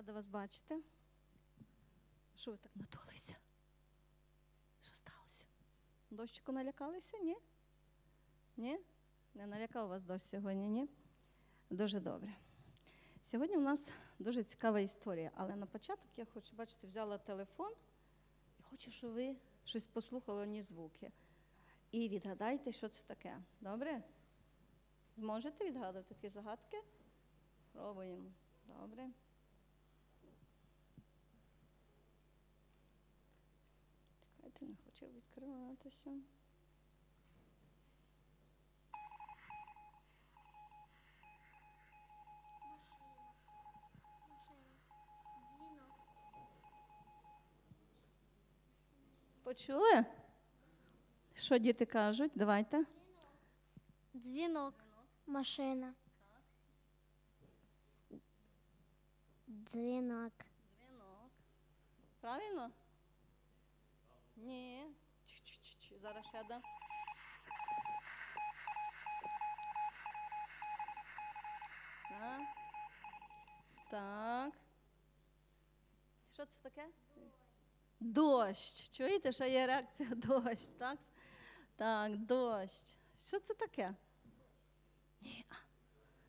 Рада вас бачити. Що ви так надулися? Що сталося? Дощику налякалися? Ні? Ні? Не налякав вас дощ сьогодні, ні? Дуже добре. Сьогодні у нас дуже цікава історія, але на початок я хочу, бачите, взяла телефон і хочу, щоб ви щось послухали ні звуки. І відгадайте, що це таке. Добре? Зможете відгадувати такі загадки? Пробуємо. Добре. Хочу відкриватися. Почули? Що діти кажуть? Давайте. Дзвінок. Машина. Дзвінок. Дзвінок. Правильно? Ні. Чу-чу-чу. Зараз ще дам. Так. Що це таке? Дощ. Чуєте, що є реакція дощ, так? Так, дощ. Що це таке? Ні.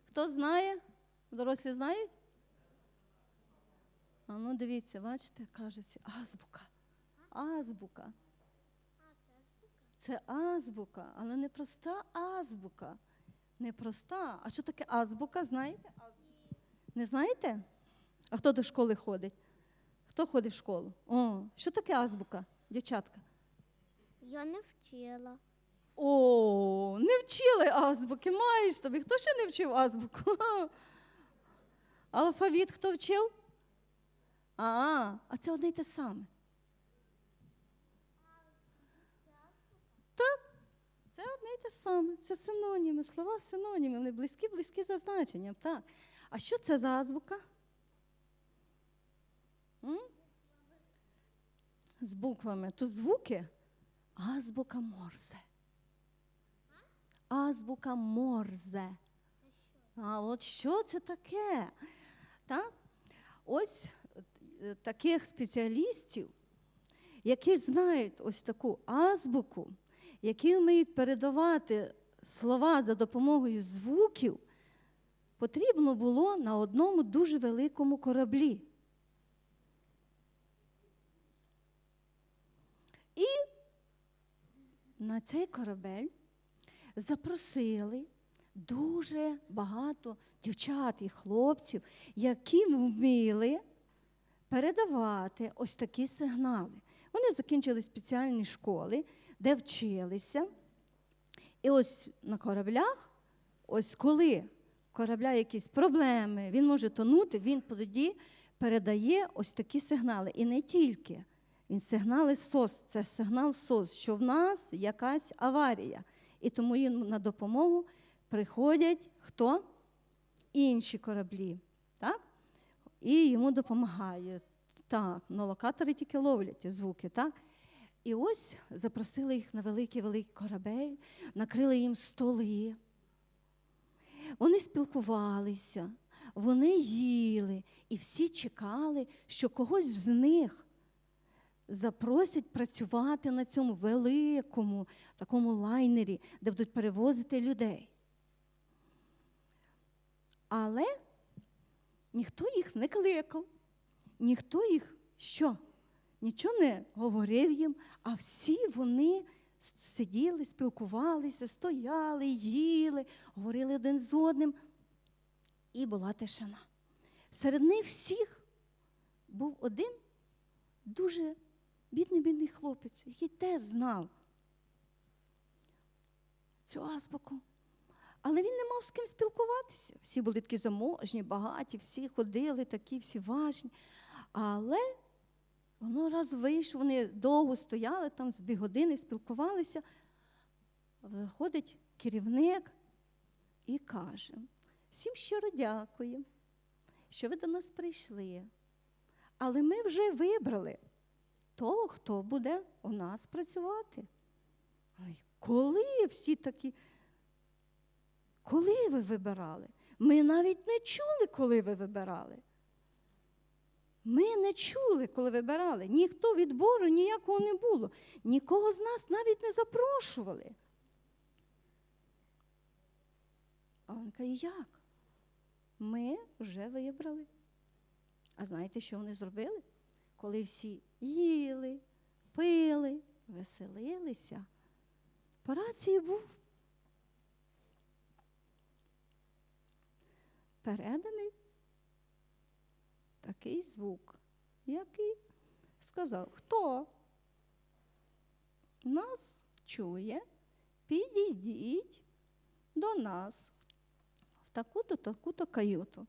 Хто знає? Дорослі знають? А ну дивіться, бачите, кажуть, азбука. Азбука. Це азбука, але не проста азбука. Не проста. А що таке азбука? Знаєте? Не знаєте? А хто до школи ходить? Хто ходить в школу? О, що таке азбука, дівчатка? Я не вчила. О, не вчили азбуки, маєш тобі. Хто ще не вчив азбуку? Алфавіт хто вчив? А, а це одне й те саме. Так, це одне й те саме. Це синоніми, слова синоніми, вони близькі, близькі за значенням. Так. А що це за азбука? М? З буквами. Тут звуки. Азбука Морзе. Азбука Морзе. А от що це таке? Так? Ось е, таких спеціалістів, які знають ось таку азбуку, які вміють передавати слова за допомогою звуків, потрібно було на одному дуже великому кораблі. І на цей корабель запросили дуже багато дівчат і хлопців, які вміли передавати ось такі сигнали. Вони закінчили спеціальні школи, де вчилися. І ось на кораблях, ось коли корабля якісь проблеми, він може тонути, він тоді передає ось такі сигнали. І не тільки. Він сигнали СОС, це сигнал СОС, що в нас якась аварія. І тому їм на допомогу приходять хто? Інші кораблі. Так? І йому допомагають. Так, ну локатори тільки ловлять звуки, так? І ось запросили їх на великий-великий корабель, накрили їм столи. Вони спілкувалися, вони їли, і всі чекали, що когось з них запросять працювати на цьому великому такому лайнері, де будуть перевозити людей. Але ніхто їх не кликав, ніхто їх що? Нічого не говорив їм, а всі вони сиділи, спілкувалися, стояли, їли, говорили один з одним. І була тишина. Серед них всіх був один дуже бідний бідний хлопець, який теж знав цю азбуку. Але він не мав з ким спілкуватися. Всі були такі заможні, багаті, всі ходили, такі, всі важні. Але воно раз вийшло, вони довго стояли, там з дві години спілкувалися. Виходить керівник і каже: всім щиро дякую, що ви до нас прийшли. Але ми вже вибрали того, хто буде у нас працювати. Ой, коли всі такі, коли ви вибирали? Ми навіть не чули, коли ви вибирали. Ми не чули, коли вибирали. Ніхто відбору ніякого не було. Нікого з нас навіть не запрошували. А він каже, як? Ми вже вибрали. А знаєте, що вони зробили? Коли всі їли, пили, веселилися, по рації був переданий такий звук, який сказав, хто нас чує, підійдіть до нас в таку-то, таку-то каюту.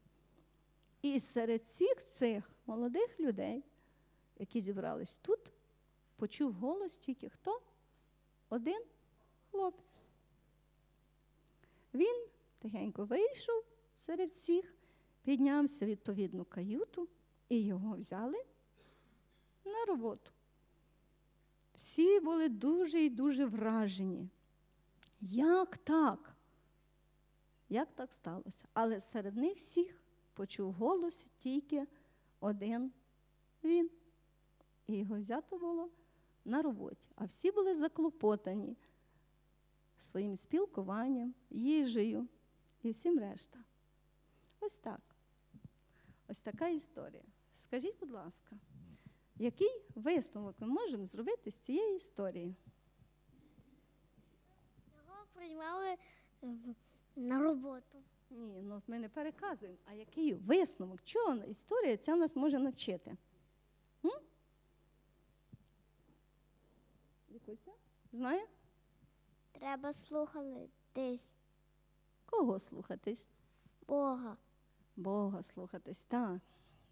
І серед всіх цих молодих людей, які зібрались тут, почув голос тільки хто? Один хлопець. Він тихенько вийшов серед всіх, піднявся відповідну каюту і його взяли на роботу. Всі були дуже і дуже вражені. Як так? Як так сталося? Але серед них всіх почув голос тільки один він. І його взято було на роботі. А всі були заклопотані своїм спілкуванням, їжею і всім решта. Ось так. Ось така історія. Скажіть, будь ласка, який висновок ми можемо зробити з цієї історії? Його приймали на роботу. Ні, ну ми не переказуємо. А який висновок? Чого історія ця нас може навчити? М? Вікуся? Знає? Треба слухатись Кого слухатись? Бога. Бога слухатись. Так.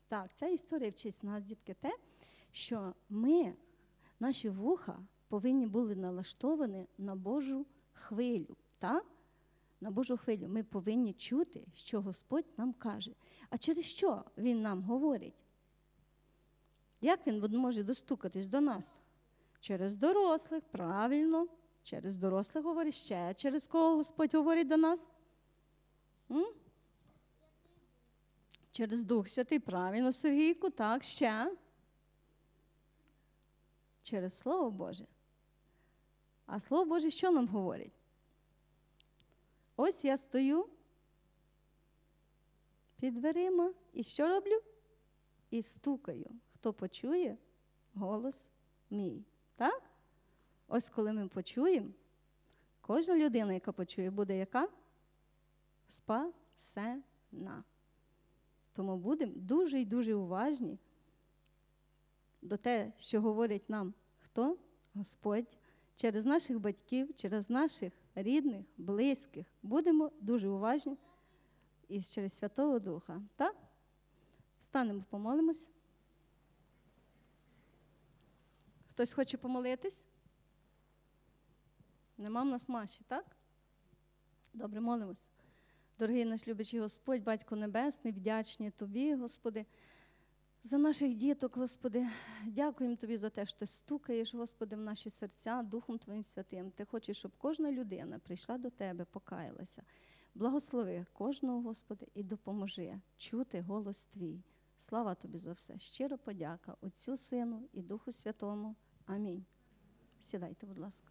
Так, ця історія вчить нас, дітки, те, що ми, наші вуха, повинні були налаштовані на Божу хвилю. Так? На Божу хвилю. Ми повинні чути, що Господь нам каже. А через що Він нам говорить? Як він може достукатись до нас? Через дорослих, правильно. Через дорослих говорить ще. Через кого Господь говорить до нас? М? Через Дух Святий, правильно, Сергійку, так, ще. Через Слово Боже. А Слово Боже що нам говорить? Ось я стою під дверима і що роблю? І стукаю. Хто почує голос мій. Так? Ось коли ми почуємо, кожна людина, яка почує, буде яка? Спасена. Тому будемо дуже і дуже уважні до те, що говорить нам хто? Господь, через наших батьків, через наших рідних, близьких. Будемо дуже уважні і через Святого Духа. Так? Встанемо, помолимось. Хтось хоче помолитись? Нема в нас Маші, так? Добре, молимось. Дорогий наш любячий Господь, Батько Небесний, вдячні Тобі, Господи, за наших діток, Господи. Дякуємо Тобі за те, що ти стукаєш, Господи, в наші серця Духом Твоїм Святим. Ти хочеш, щоб кожна людина прийшла до Тебе, покаялася. Благослови кожного, Господи, і допоможи чути голос Твій. Слава Тобі за все. Щиро подяка Отцю Сину і Духу Святому. Амінь. Сідайте, будь ласка.